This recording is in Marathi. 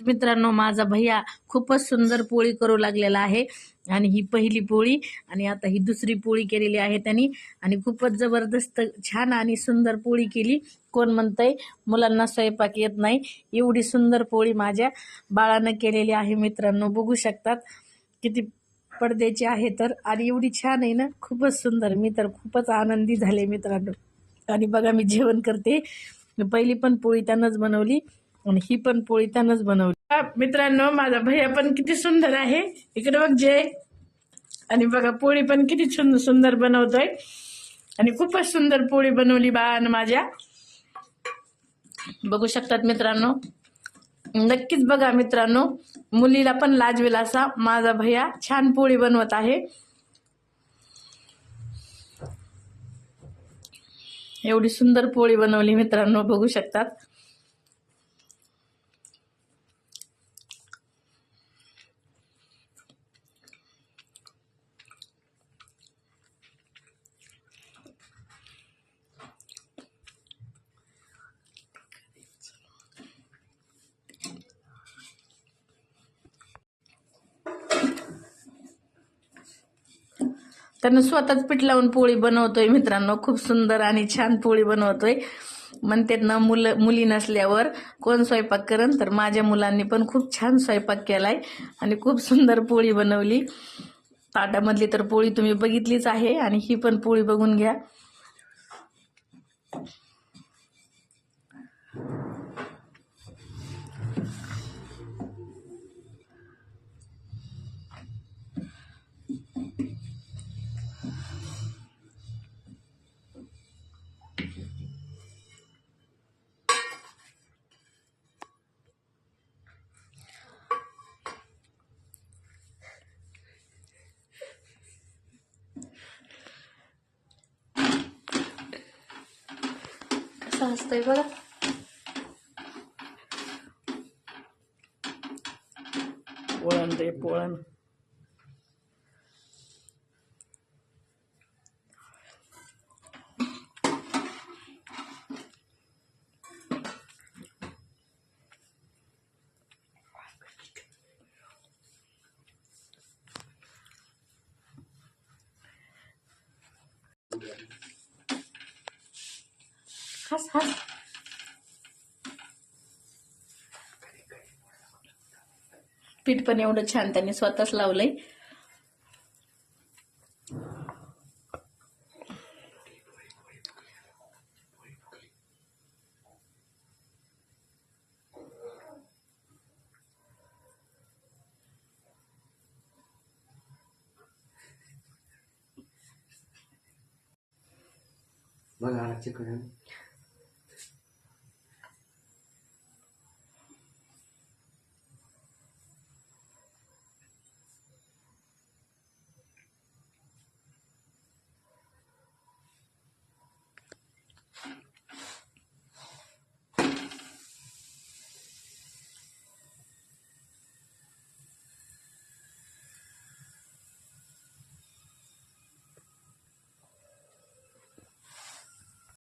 मित्रांनो माझा भैया खूपच सुंदर पोळी करू लागलेला आहे. आणि ही पहिली पोळी आणि आता ही दुसरी पोळी केलेली आहे त्यांनी. आणि खूपच जबरदस्त छान आणि सुंदर पोळी केली. कोण म्हणतंय? मुलांना स्वयंपाक येत नाही. एवढी सुंदर पोळी माझ्या बाळानं केलेली आहे मित्रांनो. बघू शकतात किती पडद्याची आहे तर. आणि एवढी छान आहे ना. खूपच सुंदर. मी तर खूपच आनंदी झाले मित्रांनो. आणि बघा मी जेवण करते. पहिली पण पोळी त्यानंच बनवली. आणि ही पण पोळी त्यानंच बनवली. मित्रांनो माझा भैया पण किती सुंदर आहे. इकडे बघ जय आणि बघा पोळी पण किती सुंदर सुंदर बनवतोय. आणि खूपच सुंदर पोळी बनवली बाळानं माझ्या. बघू शकतात मित्रांनो. नक्कीच बघा मित्रांनो मुलीला पण लाजवेल असा माझा भैया छान पोळी बनवत आहे. एवढी सुंदर पोळी बनवली मित्रांनो बघू शकतात. त्यांना स्वतःच पीठ लावून पोळी बनवतोय मित्रांनो. खूप सुंदर आणि छान पोळी बनवतोय. म्हणतात ना मुलं मुली नसल्यावर कोण स्वयंपाक करन तर माझ्या मुलांनी पण खूप छान स्वयंपाक केलाय आणि खूप सुंदर पोळी बनवली. ताटामधली तर पोळी तुम्ही बघितलीच आहे आणि ही पण पोळी बघून घ्या. कसं असतंय बघा पोळण रे पोळण हस हस. पीठ पण एवढं छान त्यांनी स्वतःच लावलंय. बघा चिकन.